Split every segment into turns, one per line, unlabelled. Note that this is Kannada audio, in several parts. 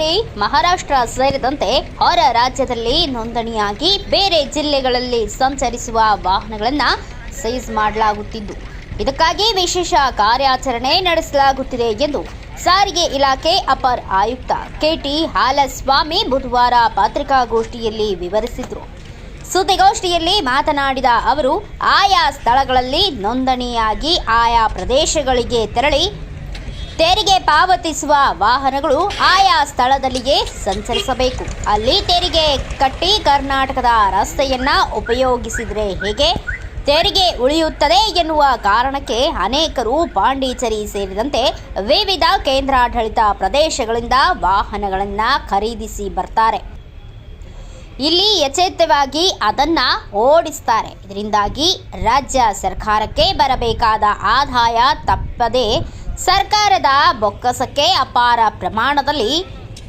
ಪಾಂಡಿಚೇರಿ ಮಹಾರಾಷ್ಟ್ರ ಸೇರಿದಂತೆ ಹೊರ ರಾಜ್ಯದಲ್ಲಿ ನೋಂದಣಿಯಾಗಿ ಬೇರೆ ಜಿಲ್ಲೆಗಳಲ್ಲಿ ಸಂಚರಿಸುವ ವಾಹನಗಳನ್ನು ಸೀಸ್ ಮಾಡಲಾಗುತ್ತಿದ್ದು. ಇದಕ್ಕಾಗಿ ವಿಶೇಷ ಕಾರ್ಯಾಚರಣೆ ನಡೆಸಲಾಗುತ್ತಿದೆ ಎಂದು ಸಾರಿಗೆ ಇಲಾಖೆ ಅಪರ ಆಯುಕ್ತ ಕೆಟಿ ಹಾಲಸ್ವಾಮಿ ಬುಧವಾರ ಪತ್ರಿಕಾಗೋಷ್ಠಿಯಲ್ಲಿ ವಿವರಿಸಿದರು. ಸುದ್ದಿಗೋಷ್ಠಿಯಲ್ಲಿ ಮಾತನಾಡಿದ ಅವರು, ಆಯಾ ಸ್ಥಳಗಳಲ್ಲಿ ನೋಂದಣಿಯಾಗಿ ಆಯಾ ಪ್ರದೇಶಗಳಿಗೆ ತೆರಳಿ ತೆರಿಗೆ ಪಾವತಿಸುವ ವಾಹನಗಳು ಆಯಾ ಸ್ಥಳದಲ್ಲಿಯೇ ಸಂಚರಿಸಬೇಕು. ಅಲ್ಲಿ ತೆರಿಗೆ ಕಟ್ಟಿ ಕರ್ನಾಟಕದ ರಸ್ತೆಯನ್ನ ಉಪಯೋಗಿಸಿದರೆ ಹೇಗೆ? ತೆರಿಗೆ ಉಳಿಯುತ್ತದೆ ಎನ್ನುವ ಕಾರಣಕ್ಕೆ ಅನೇಕರು ಪಾಂಡಿಚೇರಿ ಸೇರಿದಂತೆ ವಿವಿಧ ಕೇಂದ್ರಾಡಳಿತ ಪ್ರದೇಶಗಳಿಂದ ವಾಹನಗಳನ್ನು ಖರೀದಿಸಿ ಬರ್ತಾರೆ. ಇಲ್ಲಿ ಯಥೇಚ್ಛವಾಗಿ ಅದನ್ನ ಓಡಿಸ್ತಾರೆ. ಇದರಿಂದಾಗಿ ರಾಜ್ಯ ಸರ್ಕಾರಕ್ಕೆ ಬರಬೇಕಾದ ಆದಾಯ ತಪ್ಪದೆ ಸರ್ಕಾರದ ಬೊಕ್ಕಸಕ್ಕೆ ಅಪಾರ ಪ್ರಮಾಣದಲ್ಲಿ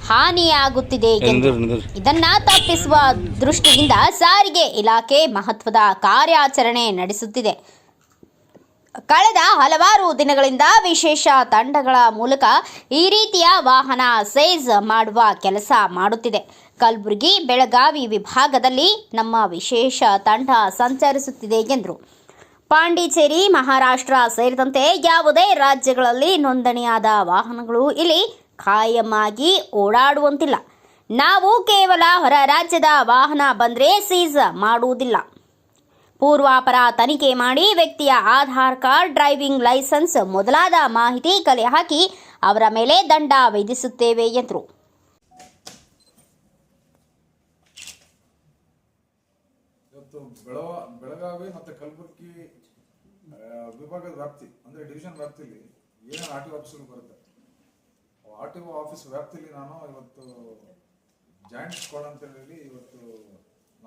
ಹಾನಿಯಾಗುತ್ತಿದೆ ಎಂದು ಇದನ್ನ ತಪ್ಪಿಸುವ ದೃಷ್ಟಿಯಿಂದ ಸಾರಿಗೆ ಇಲಾಖೆ ಮಹತ್ವದ ಕಾರ್ಯಾಚರಣೆ ನಡೆಸುತ್ತಿದೆ. ಕಳೆದ ಹಲವಾರು ದಿನಗಳಿಂದ ವಿಶೇಷ ತಂಡಗಳ ಮೂಲಕ ಈ ರೀತಿಯ ವಾಹನ ಸೇಜ್ ಮಾಡುವ ಕೆಲಸ ಮಾಡುತ್ತಿದೆ. ಕಲಬುರಗಿ ಬೆಳಗಾವಿ ವಿಭಾಗದಲ್ಲಿ ನಮ್ಮ ವಿಶೇಷ ತಂಡ ಸಂಚರಿಸುತ್ತಿದೆ ಎಂದರು. ಪಾಂಡಿಚೇರಿ, ಮಹಾರಾಷ್ಟ್ರ ಸೇರಿದಂತೆ ಯಾವುದೇ ರಾಜ್ಯಗಳಲ್ಲಿ ನೋಂದಣಿಯಾದ ವಾಹನಗಳು ಇಲ್ಲಿ ಖಾಯಮಾಗಿ ಓಡಾಡುವಂತಿಲ್ಲ. ನಾವು ಕೇವಲ ಹೊರ ರಾಜ್ಯದ ವಾಹನ ಬಂದರೆ ಸೀಸ್ ಮಾಡುವುದಿಲ್ಲ. ಪೂರ್ವಾಪರ ತನಿಖೆ ಮಾಡಿ ವ್ಯಕ್ತಿಯ ಆಧಾರ್ ಕಾರ್ಡ್, ಡ್ರೈವಿಂಗ್ ಲೈಸೆನ್ಸ್ ಮೊದಲಾದ ಮಾಹಿತಿ ಕಲೆ ಹಾಕಿ ಅವರ ಮೇಲೆ ದಂಡ ವಿಧಿಸುತ್ತೇವೆ ಎಂದರು.
ಬೆಳಗಾವಿ ಮತ್ತು ಕಲಬುರಗಿ ವಿಭಾಗದ ವ್ಯಾಪ್ತಿ, ಅಂದರೆ ಡಿವಿಷನ್ ವ್ಯಾಪ್ತಿಯಲ್ಲಿ ಏನೇನು ಆರ್ ಟಿ ಒ ಆಫೀಸ್ಗಳು ಬರುತ್ತೆ? ಆರ್ ಟಿ ಒ ಆಫೀಸ್ ವ್ಯಾಪ್ತಿಯಲ್ಲಿ ನಾನು ಇವತ್ತು ಜಾಯಿಂಟ್ ಸ್ಕ್ವಾಡ್ ಅಂತ ಹೇಳಿ ಇವತ್ತು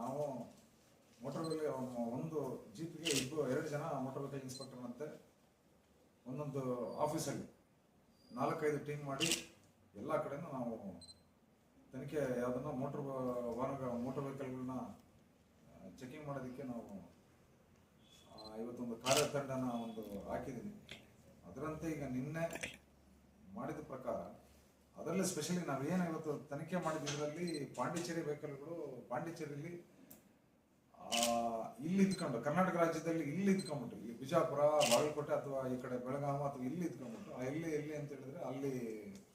ನಾವು ಮೋಟರ್ ಒಂದು ಜೀಪ್ಗೆ ಇಬ್ಬರು ಎರಡು ಜನ ಮೋಟರ್ ವೆಹಿಕಲ್ ಇನ್ಸ್ಪೆಕ್ಟರ್ ಅಂತೆ ಒಂದೊಂದು ಆಫೀಸಲ್ಲಿ ನಾಲ್ಕೈದು ಟೀಮ್ ಮಾಡಿ ಎಲ್ಲ ಕಡೆನೂ ನಾವು ತನಿಖೆ ಯಾವುದನ್ನು ಮೋಟ್ರ್ ವಾಹನಗಳ ಮೋಟರ್ ವೆಹಿಕಲ್ಗಳನ್ನ ಚೆಕಿಂಗ್ ಮಾಡೋದಕ್ಕೆ ನಾವು ಕಾರ್ಯತಂಡನ ಒಂದು ಹಾಕಿದ್ದೀನಿ. ಅದರಂತೆ ಈಗ ನಿನ್ನೆ ಮಾಡಿದ ಪ್ರಕಾರ ಅದರಲ್ಲಿ ಸ್ಪೆಷಲಿ ನಾವೇನು ಇವತ್ತು ತನಿಖೆ ಮಾಡಿದ ಇದರಲ್ಲಿ ಪಾಂಡಿಚೇರಿ ವೆಹಿಕಲ್ಗಳು ಪಾಂಡಿಚೇರಿಯಲ್ಲಿ ಇಲ್ಲಿ ಇದ್ಕೊಂಡು, ಕರ್ನಾಟಕ ರಾಜ್ಯದಲ್ಲಿ ಇಲ್ಲಿ ಇದ್ಕೊಂಡ್ಬಿಟ್ಟು, ಈ ಬಿಜಾಪುರ, ಬಾಗಲಕೋಟೆ ಅಥವಾ ಈ ಕಡೆ ಬೆಳಗಾವಿ ಅಥವಾ ಇಲ್ಲಿ ಇದ್ಕೊಂಡ್ಬಿಟ್ಟು, ಆ ಎಲ್ಲಿ ಎಲ್ಲಿ ಅಂತ ಹೇಳಿದ್ರೆ ಅಲ್ಲಿ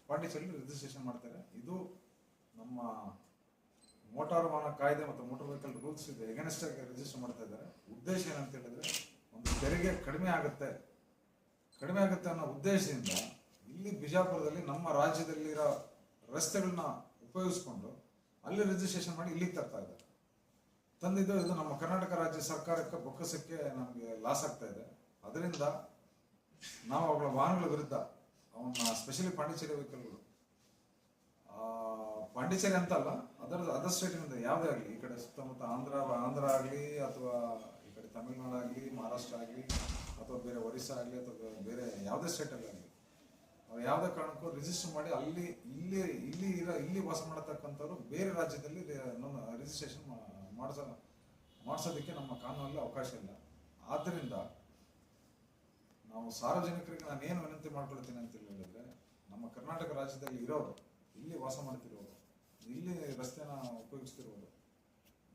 ಪಾಂಡಿಚೇರಿ ರಿಜಿಸ್ಟ್ರೇಷನ್ ಮಾಡ್ತಾರೆ. ಇದು ನಮ್ಮ ಮೋಟಾರ್ ವಾಹನ ಕಾಯ್ದೆ ಮತ್ತು ಮೋಟಾರ್ ವೆಹಿಕಲ್ ರೂಲ್ಸ್ ಇದೆ. ಎಗನೆಸ್ಟ್ ಆಗಿ ರಿಜಿಸ್ಟರ್ ಮಾಡ್ತಾ ಇದ್ದಾರೆ. ಉದ್ದೇಶ ಏನಂತ ಹೇಳಿದ್ರೆ ಒಂದು ತೆರಿಗೆ ಕಡಿಮೆ ಆಗುತ್ತೆ. ಕಡಿಮೆ ಆಗುತ್ತೆ ಅನ್ನೋ ಉದ್ದೇಶದಿಂದ ಇಲ್ಲಿ ಬಿಜಾಪುರದಲ್ಲಿ ನಮ್ಮ ರಾಜ್ಯದಲ್ಲಿರೋ ರಸ್ತೆಗಳನ್ನ ಉಪಯೋಗಿಸ್ಕೊಂಡು ಅಲ್ಲಿ ರಿಜಿಸ್ಟ್ರೇಷನ್ ಮಾಡಿ ಇಲ್ಲಿಗೆ ತರ್ತಾ ಇದ್ದಾರೆ. ತಂದಿದ್ದು ಇದು ನಮ್ಮ ಕರ್ನಾಟಕ ರಾಜ್ಯ ಸರ್ಕಾರಕ್ಕೆ ಬೊಕ್ಕಸಕ್ಕೆ ನಮಗೆ ಲಾಸ್ ಆಗ್ತಾ ಇದೆ. ಅದರಿಂದ ನಾವು ಅವುಗಳ ವಾಹನಗಳ ವಿರುದ್ಧ ಅವನ್ನ ಸ್ಪೆಷಲಿ ಪಾಂಡಿಚೇರಿ ವೆಹಿಕಲ್ಗಳು ಪಾಂಡಿಚೇರಿ ಅಂತ ಅಲ್ಲ ಅದರ ಅದರ್ ಸ್ಟೇಟಿನಿಂದ ಯಾವುದೇ ಆಗಲಿ, ಈ ಕಡೆ ಸುತ್ತಮುತ್ತ ಆಂಧ್ರ ಆಂಧ್ರ ಆಗಲಿ ಅಥವಾ ಕಡೆ ತಮಿಳ್ನಾಡು ಆಗಲಿ ಮಹಾರಾಷ್ಟ್ರ ಆಗಲಿ, ಅಥವಾ ಬೇರೆ ಒರಿಸ್ಸಾ ಆಗಲಿ, ಅಥವಾ ಬೇರೆ ಯಾವುದೇ ಸ್ಟೇಟಲ್ಲಿ ಆಗಲಿ ಅವ್ರು ಯಾವುದೇ ಕಾರಣಕ್ಕೂ ರಿಜಿಸ್ಟರ್ ಮಾಡಿ ಅಲ್ಲಿ, ಇಲ್ಲಿ ಇಲ್ಲಿ ಇರೋ, ಇಲ್ಲಿ ವಾಸ ಮಾಡತಕ್ಕಂಥವ್ರು ಬೇರೆ ರಾಜ್ಯದಲ್ಲಿ ರಿಜಿಸ್ಟ್ರೇಷನ್ ಮಾಡಿಸೋ, ಮಾಡಿಸೋದಕ್ಕೆ ನಮ್ಮ ಕಾನೂನಲ್ಲಿ ಅವಕಾಶ ಇಲ್ಲ. ಆದ್ದರಿಂದ ನಾವು ಸಾರ್ವಜನಿಕರಿಗೆ ನಾನು ಏನು ವಿನಂತಿ ಮಾಡ್ಕೊಳ್ತೀನಿ ಅಂತ ಹೇಳಿದ್ರೆ, ನಮ್ಮ ಕರ್ನಾಟಕ ರಾಜ್ಯದಲ್ಲಿ ಇರೋರು, ಇಲ್ಲಿ ವಾಸ ಮಾಡ್ತಿರೋರು, ಇಲ್ಲಿ ರಸ್ತೆನ ಉಪಯೋಗಿಸ್ತಿರೋರು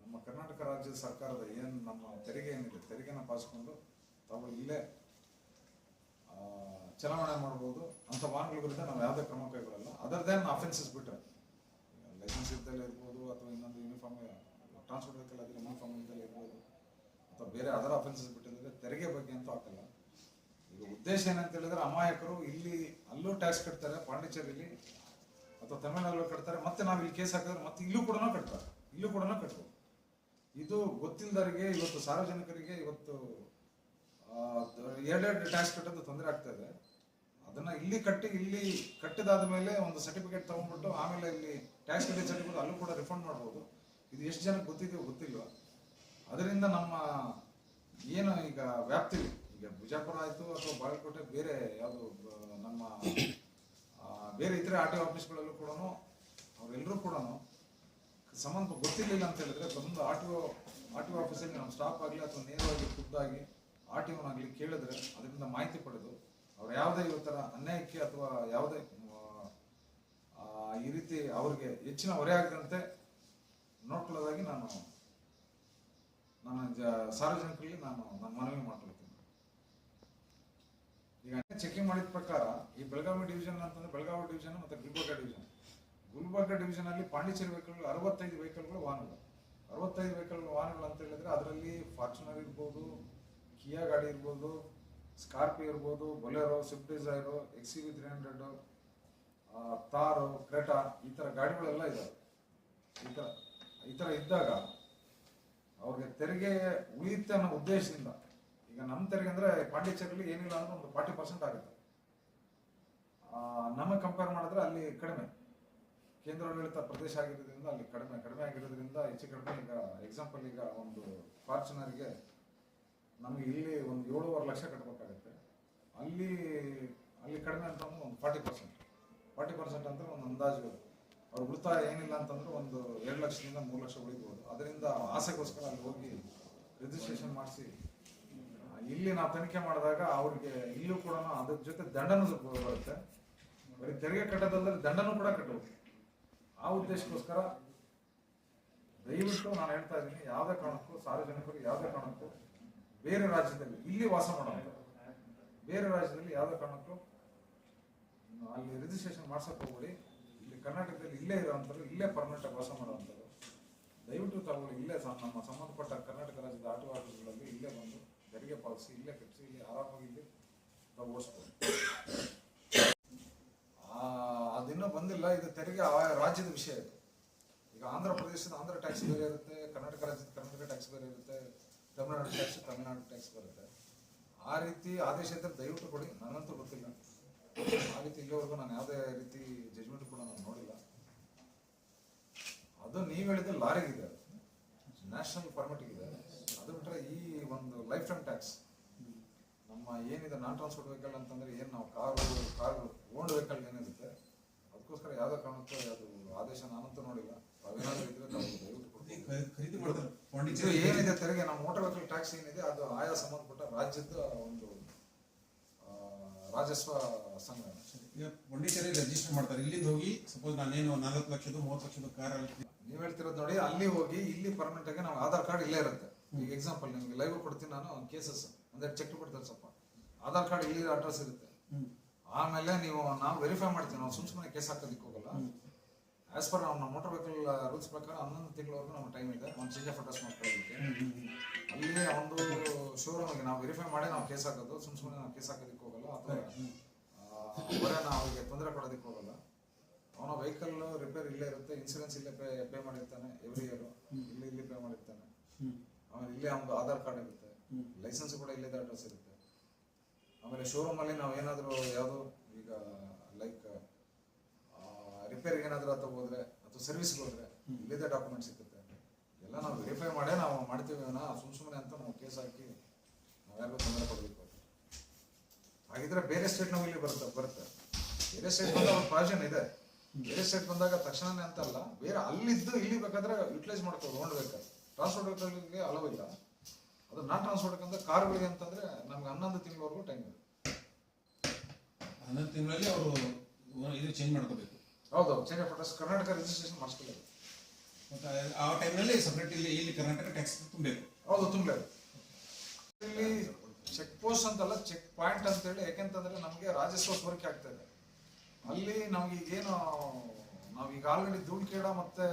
ನಮ್ಮ ಕರ್ನಾಟಕ ರಾಜ್ಯದ ಸರ್ಕಾರದ ಏನು ನಮ್ಮ ತೆರಿಗೆ ಏನಿದೆ, ತೆರಿಗೆನ ಪಾಸ್ಕೊಂಡು ತಾವು ಇಲ್ಲೇ ಚಲಾವಣೆ ಮಾಡ್ಬೋದು ಅಂತ ವಾಹನಗಳ ವಿರುದ್ಧ ನಾವು ಯಾವುದೇ ಕ್ರಮ ಕೈಗೊಳ್ಳಲ್ಲ. ಅದರ್ ದೇನ್ ಅಫೆನ್ಸಸ್ ಬಿಟ್ಟರೆ ಲೈಸೆನ್ಸ್ ಇದ್ದಲ್ಲೇ ಇರ್ಬೋದು ಅಥವಾ ಇನ್ನೊಂದು ಯೂನಿಫಾರ್ಮ್ ಟ್ರಾನ್ಸ್ಪೋರ್ಟ್ ವೆಹಿಕಲ್ ಆದರೆ ಯೂನಿಫಾರ್ಮ್ ಇದ್ದಲ್ಲೇ ಇರ್ಬೋದು ಅಥವಾ ಬೇರೆ ಅದರ ಅಫೆನ್ಸಸ್ ಬಿಟ್ಟಿದ್ರೆ ತೆರಿಗೆ ಬಗ್ಗೆ ಅಂತೂ ಹಾಕಲ್ಲ. ಈಗ ಉದ್ದೇಶ ಏನಂತ ಹೇಳಿದ್ರೆ ಅಮಾಯಕರು ಇಲ್ಲಿ ಅಲ್ಲೂ ಟ್ಯಾಕ್ಸ್ ಕಟ್ತಾರೆ, ಪಾಂಡಿಚೇರಿಲಿ ಅಥವಾ ತಮಿಳುನಾಡಲ್ಲೂ ಕಟ್ತಾರೆ, ಮತ್ತೆ ನಾವು ಇಲ್ಲಿ ಕೇಸ್ ಹಾಕಿದ್ರೆ ಮತ್ತೆ ಇಲ್ಲೂ ಕೂಡ ಕಟ್ತಾರೆ, ಇಲ್ಲೂ ಕೂಡ ಕಟ್ಬೋದು. ಇದು ಗೊತ್ತಿಲ್ಲದವರಿಗೆ ಇವತ್ತು ಸಾರ್ವಜನಿಕರಿಗೆ ಇವತ್ತು ಎರಡೆರಡು ಟ್ಯಾಕ್ಸ್ ಕಟ್ಟೋದು ತೊಂದರೆ ಆಗ್ತಾ ಇದೆ. ಅದನ್ನ ಇಲ್ಲಿ ಕಟ್ಟಿ, ಇಲ್ಲಿ ಕಟ್ಟಿದಾದ ಮೇಲೆ ಒಂದು ಸರ್ಟಿಫಿಕೇಟ್ ತಗೊಂಡ್ಬಿಟ್ಟು ಆಮೇಲೆ ಇಲ್ಲಿ ಟ್ಯಾಕ್ಸ್ ಕಟ್ಟಿ ಸರ್ಟಿಫಿಕೇಟ್ ಅಲ್ಲೂ ಕೂಡ ರಿಫಂಡ್ ಮಾಡ್ಬೋದು. ಇದು ಎಷ್ಟು ಜನಕ್ಕೆ ಗೊತ್ತಿದೆಯೋ ಗೊತ್ತಿಲ್ಲ. ಅದರಿಂದ ನಮ್ಮ ಏನು ಈಗ ವ್ಯಾಪ್ತಿ ಈಗ ಬಿಜಾಪುರ ಆಯಿತು ಅಥವಾ ಬಾಗಲಕೋಟೆ, ಬೇರೆ ಯಾವುದು, ನಮ್ಮ ಬೇರೆ ಇತರೆ ಆರ್ ಟಿ ಆಫೀಸ್ಗಳಲ್ಲೂ ಕೂಡ ಅವರೆಲ್ಲರೂ ಕೂಡ ಸಂಬಂಧ ಗೊತ್ತಿರಲಿಲ್ಲ ಅಂತ ಹೇಳಿದ್ರೆ ಬಂದು R T O R T O ಆಫೀಸಲ್ಲಿ ನಮ್ಮ ಸ್ಟಾಫ್ ಆಗಲಿ ಅಥವಾ ನೇರವಾಗಿ ಖುದ್ದಾಗಿ ಆರ್ ಟಿ ಒನಾಗಲಿ ಕೇಳಿದ್ರೆ ಅದರಿಂದ ಮಾಹಿತಿ ಪಡೆದು ಅವ್ರು ಯಾವುದೇ ಥರ ಅನ್ಯಾಯಕ್ಕೆ ಅಥವಾ ಯಾವುದೇ ಈ ರೀತಿ ಅವ್ರಿಗೆ ಹೆಚ್ಚಿನ ಹೊರೆ ಆಗದಂತೆ ನೋಡ್ಕೊಳ್ಳೋದಾಗಿ ನಾನು, ನನ್ನ ಜ- ಸಾರ್ವಜನಿಕರಿಗೆ ನಾನು ನನ್ನ ಮನವಿ ಮಾಡ್ಕೊಳ್ತೀನಿ. ಈಗ ಚೆಕಿಂಗ್ ಮಾಡಿದ ಪ್ರಕಾರ ಈ ಬೆಳಗಾವಿ ಡಿವಿಷನ್ ಅಂತಂದ್ರೆ ಬೆಳಗಾವಿ ಡಿವಿಷನ್ ಮತ್ತೆ ಗುಲ್ಬರ್ಗ ಡಿವಿಷನ್ ಗುಲ್ಬರ್ಗ ಡಿವಿಷನ್ ಅಲ್ಲಿ ಪಾಂಡಿಚೇರಿ ವೆಹಿಕಲ್ ಅರವತ್ತೈದು ವೆಹಿಕಲ್ಗಳು ವಾಹನಗಳು. ಅರವತ್ತೈದು ವೆಹಿಕಲ್ ವಾಹನಗಳು ಅಂತ ಹೇಳಿದ್ರೆ ಅದರಲ್ಲಿ ಫಾರ್ಚುನರ್ ಇರ್ಬೋದು ಕಿಯಾ ಗಾಡಿ ಇರ್ಬೋದು ಸ್ಕಾರ್ಪಿಯೋ ಇರ್ಬೋದು Bolero Swift Dzire X V three hundred Thar Creta ಈ ಥರ ಗಾಡಿಗಳೆಲ್ಲ ಇದ್ದಾವೆ ಈ ಥರ ಈ ಥರ ಇದ್ದಾಗ ಅವ್ರಿಗೆ ತೆರಿಗೆ ಉಳಿಯುತ್ತೆ ಅನ್ನೋ ಉದ್ದೇಶದಿಂದ, ಈಗ ನಮ್ಮ ತೆರಿಗೆ ಅಂದ್ರೆ ಪಾಂಡಿಚೇರಿಯಲ್ಲಿ ಏನಿಲ್ಲ ಅಂದ್ರೆ ಒಂದು ಫಾರ್ಟಿ ಪರ್ಸೆಂಟ್ ಆಗುತ್ತೆ. ನಮಗೆ ಕಂಪೇರ್ ಮಾಡಿದ್ರೆ ಅಲ್ಲಿ ಕಡಿಮೆ. ಕೇಂದ್ರಾಡಳಿತ ಪ್ರದೇಶ ಆಗಿರೋದ್ರಿಂದ ಅಲ್ಲಿ ಕಡಿಮೆ ಕಡಿಮೆ ಆಗಿರೋದ್ರಿಂದ ಹೆಚ್ಚು ಕಡಿಮೆ ಈಗ ಎಕ್ಸಾಂಪಲ್ ಈಗ ಒಂದು ಫಾರ್ಚುನರ್ಗೆ ನಮಗೆ ಇಲ್ಲಿ ಒಂದು ಏಳುವರೆ ಲಕ್ಷ ಕಟ್ಟಬೇಕಾಗುತ್ತೆ ಅಲ್ಲಿ ಅಲ್ಲಿ ಕಡಿಮೆ ಅಂತಂದ್ರೆ ಒಂದು ಫಾರ್ಟಿ ಪರ್ಸೆಂಟ್ ಫಾರ್ಟಿ ಪರ್ಸೆಂಟ್ ಅಂತ ಒಂದು ಅಂದಾಜು. ಅವ್ರ ಉಳಿತಾಯ ಏನಿಲ್ಲ ಅಂತಂದ್ರೆ ಒಂದು ಎರಡು ಲಕ್ಷದಿಂದ ಮೂರು ಲಕ್ಷ ಉಳಿಬೋದು. ಅದರಿಂದ ಆಸೆಗೋಸ್ಕರ ಅಲ್ಲಿ ಹೋಗಿ ರಿಜಿಸ್ಟ್ರೇಷನ್ ಮಾಡಿಸಿ. ಇಲ್ಲಿ ನಾವು ತನಿಖೆ ಮಾಡಿದಾಗ ಅವ್ರಿಗೆ ಇಲ್ಲೂ ಕೂಡ ಅದ್ರ ಜೊತೆ ದಂಡನೂ ಬರುತ್ತೆ. ಬರೀ ತೆರಿಗೆ ಕಟ್ಟೋದಲ್ಲದೆ ದಂಡನೂ ಕೂಡ ಕಟ್ಟಬೇಕು. ಆ ಉದ್ದೇಶಕ್ಕೋಸ್ಕರ ದಯವಿಟ್ಟು ನಾನು ಹೇಳ್ತಾ ಇದ್ದೀನಿ, ಯಾವುದೇ ಕಾರಣಕ್ಕೂ, ಸಾರ್ವಜನಿಕರು ಯಾವುದೇ ಕಾರಣಕ್ಕೂ ಬೇರೆ ರಾಜ್ಯದಲ್ಲಿ ಇಲ್ಲಿ ವಾಸ ಮಾಡೋದು ಬೇರೆ ರಾಜ್ಯದಲ್ಲಿ ಯಾವುದೇ ಕಾರಣಕ್ಕೂ ಅಲ್ಲಿ ರಿಜಿಸ್ಟ್ರೇಷನ್ ಮಾಡ್ಸಕ್ ಹೋಗ್ಬೇಡಿ. ಇಲ್ಲಿ ಕರ್ನಾಟಕದಲ್ಲಿ ಇಲ್ಲೇ ಇರೋವಂಥದ್ದು ಇಲ್ಲೇ ಪರ್ಮನೆಂಟ್ ಆಗಿ ವಾಸ ಮಾಡುವಂಥದ್ದು ದಯವಿಟ್ಟು ತಾವು ಇಲ್ಲೇ ನಮ್ಮ ಸಂಬಂಧಪಟ್ಟ ಕರ್ನಾಟಕ ರಾಜ್ಯದ ಆಟೋ ಇಲ್ಲೇ ಬಂದು, ತೆರಿಗೆ ಪಾಲಿಸಿ, ಇಲ್ಲೇ ಕಟ್ಟಿಸಿ ಇಲ್ಲಿ ಆರಾಮಾಗಿ ಇಲ್ಲಿ ತಾವು ಅದಿನ್ನೂ ಬಂದಿಲ್ಲ. ಇದು ತೆರಿಗೆ ಆ ರಾಜ್ಯದ ವಿಷಯ ಇದು. ಈಗ ಆಂಧ್ರ ಪ್ರದೇಶದ ಆಂಧ್ರ ಟ್ಯಾಕ್ಸ್ ಬೇರೆ ಇರುತ್ತೆ, ಕರ್ನಾಟಕ ರಾಜ್ಯದ ಕರ್ನಾಟಕ ಟ್ಯಾಕ್ಸ್ ಬೇರೆ ಇರುತ್ತೆ, ತಮಿಳುನಾಡು ಟ್ಯಾಕ್ಸ್ ತಮಿಳುನಾಡು ಟ್ಯಾಕ್ಸ್ ಬರುತ್ತೆ ಆ ರೀತಿ ಆದೇಶ ಇದ್ದರೆ ದಯವಿಟ್ಟು ಕೊಡಿ. ನನಗಂತೂ ಗೊತ್ತಿಲ್ಲ. ಆ ರೀತಿ ಇಲ್ಲಿವರೆಗೂ ನಾನು ಯಾವುದೇ ರೀತಿ ಜಜ್ಮೆಂಟ್ ಕೂಡ ನಾನು ನೋಡಿಲ್ಲ. ಅದು ನೀವು ಹೇಳಿದ ಲಾರಿಗಿದೆ ನ್ಯಾಷನಲ್ ಪರ್ಮಿಟ್ ಇದೆ. ಅದು ಬಿಟ್ಟರೆ ಈ ಒಂದು ಲೈಫ್ ಟೈಮ್ ಟ್ಯಾಕ್ಸ್ ನಮ್ಮ ಏನಿದೆ ನಾನ್ ಟ್ರಾನ್ಸ್ಪೋರ್ಟ್ ವೆಹಿಕಲ್ ಅಂತಂದ್ರೆ ಏನು ನಾವು ಕಾರು ಕಾರು ಓನ್ ವೆಹಿಕಲ್ ಏನಿರುತ್ತೆ ಕಾರಣಕ್ಕೂ ಅದು ಆದೇಶ ನಾನಂತೂ ನೋಡಿಲ್ಲ. ಇದ್ರೆ ದಯವಿಟ್ಟು
ಖರೀದಿ- ಮಾಡ್ತಾರೆ
ಇದು ಏನಿದೆ ತೆರಿಗೆ? ನಮ್ಮ ಮೋಟಾರ್ ವೆಹಿಕಲ್ ಟ್ಯಾಕ್ಸ್ ಏನಿದೆ ಅದು ಆಯಾ ಸಂಬಂಧಪಟ್ಟ ರಾಜ್ಯದ ಒಂದು ರಾಜಸ್ವ ಸಂಘ
ಈಗ ಪಾಂಡಿಚೇರಿ ರಿಜಿಸ್ಟರ್ ಮಾಡ್ತಾರೆ. ಇಲ್ಲಿಂದ ಹೋಗಿ ಸಪೋಸ್ ನಾನೇನು ನಾಲ್ಕು ಲಕ್ಷದ ಮೂವತ್ತು ಲಕ್ಷದ ಕಾರ್
ನೀವು ಹೇಳ್ತಿರೋದು ನೋಡಿ ಅಲ್ಲಿ ಹೋಗಿ ಇಲ್ಲಿ ಪರ್ಮನೆಂಟ್ ಆಗಿ ನಾವು ಆಧಾರ್ ಕಾರ್ಡ್ ಇಲ್ಲೇ ಇರುತ್ತೆ. ಈಗ ಎಕ್ಸಾಂಪಲ್ ನಿಮ್ಗೆ ಲೈವ್ ಕೊಡ್ತೀನಿ ನಾನು ಕೇಸಸ್ ಒಂದೆರಡು ಚೆಕ್ ಕೊಡ್ತಾರೆ ಸ್ವಲ್ಪ. ಆಧಾರ್ ಕಾರ್ಡ್ ಇಲ್ಲಿ ಅಡ್ರೆಸ್ ಇರುತ್ತೆ. ಆಮೇಲೆ ನೀವು ನಾವು ವೆರಿಫೈ ಮಾಡ್ತೀವಿ ನಾವು ಸುಮ್ ಸುಮ್ಮನೆ ಕೇಸ್ ಹಾಕೋದಕ್ಕೆ ಹೋಗಲ್ಲ. ಆಸ್ ಪರ್ ನಮ್ಮ ಮೋಟರ್ ವೆಹಿಕಲ್ ರೂಲ್ಸ್ ಪ್ರಕಾರ ಹನ್ನೊಂದು ತಿಂಗಳವರೆಗೂ ನಮ್ಮ ಟೈಮ್ ಇದೆ. ಒಂದು ಚೇಂಜ್ ಆಫ್ ಮಾಡ್ತಾ ಮಾಡ್ಕೊಳ್ಳೋದಕ್ಕೆ ಅಲ್ಲಿ ಒಂದು ಶೋರೂಮ್ಗೆ ನಾವು ವೆರಿಫೈ ಮಾಡಿ ನಾವು ಕೇಸ್ ಹಾಕೋದು. ಸುಮ್ ಸುಮ್ಮನೆ ನಾವು ಕೇಸ್ ಹಾಕೋದಕ್ಕೆ ಹೋಗಲ್ಲ. ಅಥವಾ ಅವರೇ ನಾವು ಅವ್ರಿಗೆ ತೊಂದರೆ ಕೊಡೋದಕ್ಕೆ ಹೋಗಲ್ಲ. ಅವನ ವೆಹಿಕಲ್ ರಿಪೇರ್ ಇಲ್ಲೇ ಇರುತ್ತೆ. ಇನ್ಸೂರೆನ್ಸ್ ಇಲ್ಲೇ ಪೇ ಪೇ ಮಾಡಿರ್ತಾನೆ ಎವ್ರಿ ಇಯರ್ ಇಲ್ಲಿ ಇಲ್ಲಿ ಪೇ ಮಾಡಿರ್ತಾನೆ. ಆಮೇಲೆ ಇಲ್ಲೇ ಒಂದು ಆಧಾರ್ ಕಾರ್ಡ್ ಇರುತ್ತೆ. ಲೈಸೆನ್ಸ್ ಕೂಡ ಇಲ್ಲೇ ಅಡ್ರೆಸ್ ಇರುತ್ತೆ. ಆಮೇಲೆ ಶೋರೂಮ್ ಅಲ್ಲಿ ನಾವು ಏನಾದರೂ ಯಾವುದು ಈಗ ಲೈಕ್ ರಿಪೇರಿಗೆ ಏನಾದರೂ ಅಥವಾ ಹೋದ್ರೆ ಅಥವಾ ಸರ್ವಿಸ್ಗೆ ಹೋದ್ರೆ ಇಲ್ಲಿದೆ ಡಾಕ್ಯುಮೆಂಟ್ ಸಿಗುತ್ತೆ. ಎಲ್ಲ ನಾವು ವೆರಿಫೈ ಮಾಡೇ ನಾವು ಮಾಡ್ತೀವಿ ಸುಮ್ ಸುಮ್ಮನೆ ಅಂತ ನಾವು ಕೇಸ್ ಹಾಕಿ ನಾವು ಯಾರಿಗೂ ತೊಂದರೆ ಕೊಡಬೇಕು ಹಾಗಿದ್ರೆ ಬೇರೆ ಸ್ಟೇಟ್ ನಾವು ಇಲ್ಲಿ ಬರುತ್ತೆ ಬರುತ್ತೆ. ಬೇರೆ ಸ್ಟೇಟ್ ಬಂದಾಗ ಒಂದು ಪ್ರಾವಿಷನ್ ಇದೆ. ಬೇರೆ ಸ್ಟೇಟ್ ಬಂದಾಗ ತಕ್ಷಣನೇ ಅಂತಲ್ಲ ಬೇರೆ ಅಲ್ಲಿದ್ದು ಇಲ್ಲಿ ಬೇಕಾದ್ರೆ ಯುಟಿಲೈಸ್ ಮಾಡ್ಕೊಂಡು ವೆಹಿಕಲ್ ಟ್ರಾನ್ಸ್ಪೋರ್ಟ್ ವೆಹಿಕಲ್ಗೆ ಅಲವ್ ಇಲ್ಲ. ಅದು ನಾನ್ ಟ್ರಾನ್ಸ್ಪೋರ್ಟ್ ಅಂತ ಕಾರ್ಗಳಿಗೆ ಅಂತಂದ್ರೆ ನಮ್ಗೆ ಹನ್ನೊಂದು ತಿಂಗಳವರೆಗೂ ಟೈಮ್ ಇದೆ
ಹನ್ನೊಂದು ತಿಂಗಳಲ್ಲಿ ಅವರು ಇದು ಚೇಂಜ್ ಮಾಡ್ಕೋಬೇಕು.
ಹೌದು ಚೇಂಜ್ ಆಫ್ ಕರ್ನಾಟಕ ರಿಜಿಸ್ಟ್ರೇಷನ್ ಮಾಡಿಸ್ಕೊಳ್ಳೋದು.
ಮತ್ತೆ ಆ ಟೈಮ್ನಲ್ಲಿ ಸಪ್ರೇಟ್ ಇಲ್ಲಿ ಇಲ್ಲಿ ಕರ್ನಾಟಕ ಟ್ಯಾಕ್ಸ್ ತುಂಬಬೇಕು
ಹೌದು ತುಂಬಬೇಕು ಇಲ್ಲಿ ಚೆಕ್ ಪೋಸ್ಟ್ ಅಂತಲ್ಲ ಚೆಕ್ ಪಾಯಿಂಟ್ ಅಂತ ಹೇಳಿ ಯಾಕೆಂತಂದ್ರೆ ನಮಗೆ ರಾಜಸ್ವ ಸೋರಿಕೆ ಆಗ್ತಾ ಇದೆ. ಅಲ್ಲಿ ನಮ್ಗೆ ಈಗೇನು ನಾವು ಈಗ ಆಲ್ರೆಡಿ ಧೂಳ್ಕೇಡ ಮತ್ತೆ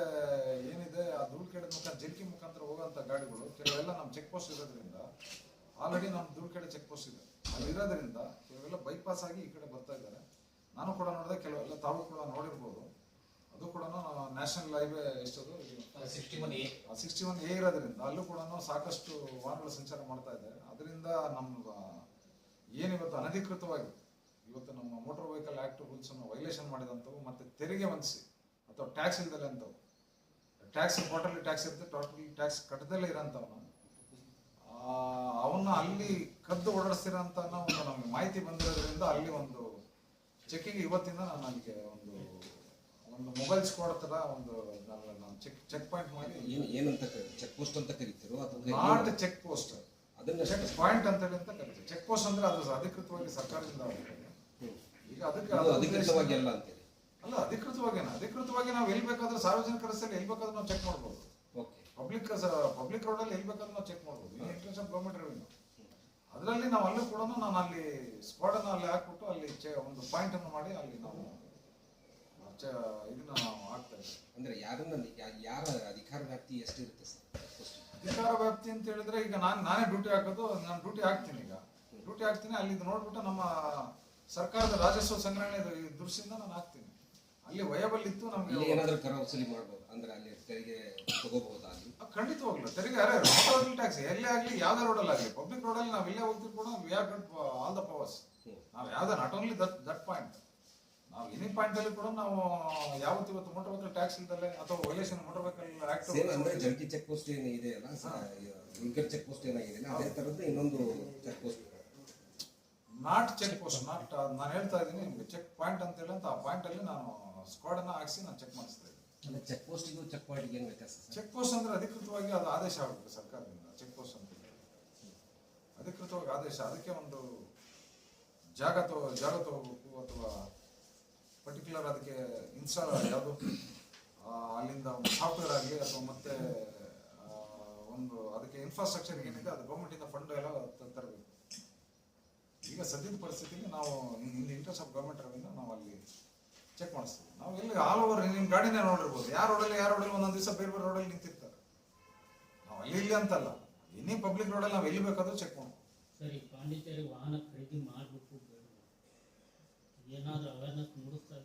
ಏನಿದೆ ಆ ಧೂಳ್ಖೇಡದ ಮುಖಾಂತರ ಜಲ್ಕಿ ಮುಖಾಂತರ ಹೋಗುವಂತ ಗಾಡಿಗಳು ಕೆಲವೆಲ್ಲ ನಮ್ಮ ಚೆಕ್ ಪೋಸ್ಟ್ ಇರೋದ್ರಿಂದ ಆಲ್ರೆಡಿ ನಮ್ಮ ಧೂಳ್ಕೇಡ ಚೆಕ್ ಪೋಸ್ಟ್ ಇದೆ. ಅಲ್ಲಿರೋದ್ರಿಂದ ಕೆಲವೆಲ್ಲ ಬೈಪಾಸ್ ಆಗಿ ಈ ಕಡೆ ಬರ್ತಾ ಇದ್ದಾರೆ. ನಾನು ಕೂಡ ನೋಡಿದೆ ಕೆಲವೆಲ್ಲ ತಾವು ಕೂಡ ನೋಡಿರ್ಬೋದು. ಅದು ಕೂಡ national highway ಎಷ್ಟದು?
Sixty one A
sixty one A ಇರೋದ್ರಿಂದ ಅಲ್ಲೂ ಕೂಡ ಸಾಕಷ್ಟು ವಾಹನಗಳು ಸಂಚಾರ ಮಾಡ್ತಾ ಇದೆ. ಅದರಿಂದ ನಮ್ಮ ಏನಿವತ್ತು ಅನಧಿಕೃತವಾಗಿ ಇವತ್ತು ನಮ್ಮ ಮೋಟಾರ್ ವೆಹಿಕಲ್ ಆಕ್ಟ್ ರೂಲ್ಸ್ ಅನ್ನು ವೈಲೇಷನ್ ಮಾಡಿದಂಥವು ಮತ್ತೆ ತೆರಿಗೆ ವಂಚಿಸಿ. ಅಥವಾ ಟ್ಯಾಕ್ಸ್ ಇಲ್ದಲ್ಲ ಅಂತವು ಟ್ಯಾಕ್ಸ್ ಟೋಟಲಿ ಟ್ಯಾಕ್ಸ್ ಇರುತ್ತೆ ಟೋಟಲಿ ಟ್ಯಾಕ್ಸ್ ಕಟ್ಟದಲ್ಲೇ ಇರೋಂಥವನು ಅವನ್ನ ಅಲ್ಲಿ ಕದ್ದು ಓಡಾಡಿಸ್ತಿರೋಂಥ ಒಂದು ನಮಗೆ ಮಾಹಿತಿ ಬಂದಿರೋದ್ರಿಂದ ಅಲ್ಲಿ ಒಂದು ಚೆಕಿಂಗ್ ಇವತ್ತಿಂದ ನಾನು ನನಗೆ ಒಂದು ಒಂದು ಮೊಬೈಲ್ ಸ್ಕ್ವಾಡ್ ತರ ಒಂದು ನಾನು ಚೆಕ್ ಚೆಕ್ ಪಾಯಿಂಟ್ ಮಾಡಿ
ಏನು ಏನಂತ ಚೆಕ್ ಪೋಸ್ಟ್ ಅಂತ ಕರಿತೀರೋ? ಅಥವಾ
ಚೆಕ್ ಪೋಸ್ಟ್
ಅದನ್ನ
ಚೆಕ್ ಪಾಯಿಂಟ್ ಅಂತ ಹೇಳಿ ಅಂತ ಕರಿತೀವಿ ಚೆಕ್ ಪೋಸ್ಟ್ ಅಂದ್ರೆ ಅದು ಅಧಿಕೃತವಾಗಿ ಸರ್ಕಾರದಿಂದ. ಈಗ ಅದಕ್ಕೆ
ಅದು
ಅದು
ಅಧಿಕೃತವಾಗಿ ಅಲ್ಲ ಅಂತೇಳಿ
ಅಲ್ಲ ಅಧಿಕೃತವಾಗಿ ಅಧಿಕೃತವಾಗಿ ನಾವು ಎಲ್ಲಿ ಬೇಕಾದ್ರೂ ಸಾರ್ವಜನಿಕ ರಸ್ತೆಯಲ್ಲಿ ಎಲ್ಲಿ ಬೇಕಾದ್ರೂ ನಾವು ಚೆಕ್ ಮಾಡ್ಬೋದು.
ಓಕೆ
ಪಬ್ಲಿಕ್ ಪಬ್ಲಿಕ್ ರೋಡಲ್ಲಿ ಎಲ್ಲಿ ಬೇಕಾದ್ರೂ ನಾವು ಚೆಕ್ ಮಾಡ್ಬೋದು. ಈ ಇಂಟ್ರೆಸ್ಟ್ ಆಫ್ ಗೌರ್ಮೆಂಟ್ ರೆವಿನ್ಯೂ ಅದರಲ್ಲಿ ನಾವು ಅಲ್ಲೂ ಕೂಡ ನಾನು ಅಲ್ಲಿ ಸ್ಪಾಟ್ ಅನ್ನು ಅಲ್ಲಿ ಹಾಕ್ಬಿಟ್ಟು ಅಲ್ಲಿ ಒಂದು ಪಾಯಿಂಟ್ ಅನ್ನು ಮಾಡಿ ಅಲ್ಲಿ ನಾವು ಇದನ್ನ ನಾವು ಹಾಕ್ತಾ ಇದ್ದೀವಿ.
ಅಂದ್ರೆ ಯಾರನ್ನ ಯಾರ ಅಧಿಕಾರ ವ್ಯಾಪ್ತಿ ಎಷ್ಟಿರುತ್ತೆ ಸರ್? ಚೆಕ್
ಅಧಿಕಾರ ವ್ಯಾಪ್ತಿ ಅಂತ ಹೇಳಿದ್ರೆ ಈಗ ನಾನು ನಾನೇ ಡ್ಯೂಟಿ ಹಾಕೋದು ನಾನು ಡ್ಯೂಟಿ ಹಾಕ್ತೀನಿ ಈಗ. ಡ್ಯೂಟಿ ಹಾಕ್ತೀನಿ ಅಲ್ಲಿ ನೋಡ್ಬಿಟ್ಟು ನಮ್ಮ ಸರ್ಕಾರದ ರಾಜಸ್ವ ಸಂಗ್ರಹಣೆ ದೃಷ್ಟಿಯಿಂದ ನಾನು ಹಾಕ್ತೀನಿ. ಅಲ್ಲಿ ವಯಬಲ್ ಇತ್ತು
ಇಲ್ಲಿ
ನಮಗೆ
ಏನಾದರೂ ಕರ ವಸೂಲಿ ಮಾಡ್ಬೋದು ಅಂದ್ರೆ ಅಲ್ಲಿ ತೆರಿಗೆ ತಗೋಬಹುದಾ ಅಲ್ಲಿ
ಖಂಡಿತವಾಗ್ಲು ತೆರಿಗೆ ಅರೆ ಮೋಟಾರ್ ಟ್ಯಾಕ್ಸ್ ಎಲ್ಲೇ ಆಗಲಿ ಯಾವ್ದೇ ರೋಡಲ್ಲಿ ಆಗಲಿ ಪಬ್ಲಿಕ್ ರೋಡಲ್ಲಿ ನಾವು ಇಲ್ಲೇ ಹೋಗ್ತೀವಿ ಕೂಡ we are got all the powers ನಾವು ಯಾವ್ದೇ not only that that point ನಾವು ಎನಿ ಪಾಯಿಂಟ್ ಅಲ್ಲಿ ಕೂಡ ನಾವು ಯಾವತ್ತು ಇವತ್ತು ಮೋಟರ್ ವೆಹಿಕಲ್ ಟ್ಯಾಕ್ಸ್ ಇಲ್ದಲೆ ಅಥವಾ ವೈಲೇಷನ್ ಮೋಟರ್ ವೆಹಿಕಲ್ ಆಕ್ಟ್
ಅಂದ್ರೆ ಜಂಟಿ ಚೆಕ್ ಪೋಸ್ಟ್ ಏನು ಇದೆ ಅಲ್ಲ ದುರ್ಗರ್ ಚೆಕ್ ಪೋಸ್ಟ್ ಏನಾಗಿದೆ ಅದೇ ತರದ್ದು ಇನ್ನೊಂದು check post
not check post not ನಾನು ಹೇಳ್ತಾ ಇದ್ದೀನಿ ನಿಮ್ಗೆ ಚೆಕ್ ಪಾಯಿಂಟ್ ಅಂತ ಹೇಳಿ ಅಂತ ಆ ಪಾಯಿಂಟ್ ಅಲ್ಲಿ ನಾನು ಸ್ಕ್ವಾಡ್ ಅನ್ನ ಹಾಕ್ಸಿ ನಾನು ಚೆಕ್ ಮಾಡಿಸ್ತಾ
ಅಂದ್ರೆ ಚೆಕ್ ಪೋಸ್ಟಿಗೂ ಚೆಕ್ ಪಾಯಿಂಟ್ಗೆ ಏನು ವ್ಯತ್ಯಾಸ ಸರ್?
ಚೆಕ್ ಪೋಸ್ಟ್ ಅಂದ್ರೆ ಅಧಿಕೃತವಾಗಿ ಅದು ಆದೇಶ ಆಗುತ್ತೆ ಸರ್ಕಾರದಿಂದ ಚೆಕ್ ಪೋಸ್ಟ್ ಅಂತ. ಅಧಿಕೃತವಾಗಿ ಆದೇಶ ಅದಕ್ಕೆ ಒಂದು ಜಾಗ ತಗೋ ಜಾಗ ತಗೋಬೇಕು ಅಥವಾ ಪರ್ಟಿಕ್ಯುಲರ್ ಅದಕ್ಕೆ ಇನ್ಸ್ಟಾಲ್ ಯಾವುದು? ಅಲ್ಲಿಂದ ಒಂದು ಸಾಫ್ಟ್ವೇರ್ ಆಗಲಿ ಅಥವಾ ಮತ್ತೆ ಒಂದು ಅದಕ್ಕೆ ಇನ್ಫ್ರಾಸ್ಟ್ರಕ್ಚರ್ ಏನಿದೆ ಅದು ಗೌರ್ಮೆಂಟಿಂದ ಫಂಡ್ ಎಲ್ಲ ತರಬೇಕು. ಈಗ ಸದ್ಯದ ಪರಿಸ್ಥಿತಿಯಲ್ಲಿ ನಾವು ಇನ್ ಇಂಟ್ರೆಸ್ಟ್ ಆಫ್ ಗೌರ್ಮೆಂಟ್ ರವಿಂದ ನಾವು ಅಲ್ಲಿ ಚೆಕ್ ಮಾಡಿಸ್ತೀವಿ. ನಾವು ಎಲ್ಲಿ ಆಲ್ ಓವರ್ ನಿಮ್ಮ ಗಾಡಿನೇ ನೋಡಿರ್ಬೋದು. ಯಾರು ರೋಡಲ್ಲಿ ಯಾರು ರೋಡಲ್ಲಿ ಒಂದೊಂದು ದಿವಸ ಬೇರೆ ಬೇರೆ ರೋಡಲ್ಲಿ ನಿಂತಿರ್ತಾರೆ. ನಾವು ಅಲ್ಲಿ ಇಲ್ಲಿ ಅಂತಲ್ಲ. ಎನಿ ಪಬ್ಲಿಕ್ ರೋಡಲ್ಲಿ ನಾವು ಎಲ್ಲಿ ಬೇಕಾದ್ರೂ ಚೆಕ್ ಮಾಡ್ತೀವಿ
ಸರಿ, ಪಾಂಡಿಚೇರಿ ವಾಹನ ಖರೀದಿ ಮಾಡಬೇಕು ಬೇಡ. ಏನಾದರೂ ಅವೇರ್ನೆಸ್ ಮೂಡಿಸ್ತಾ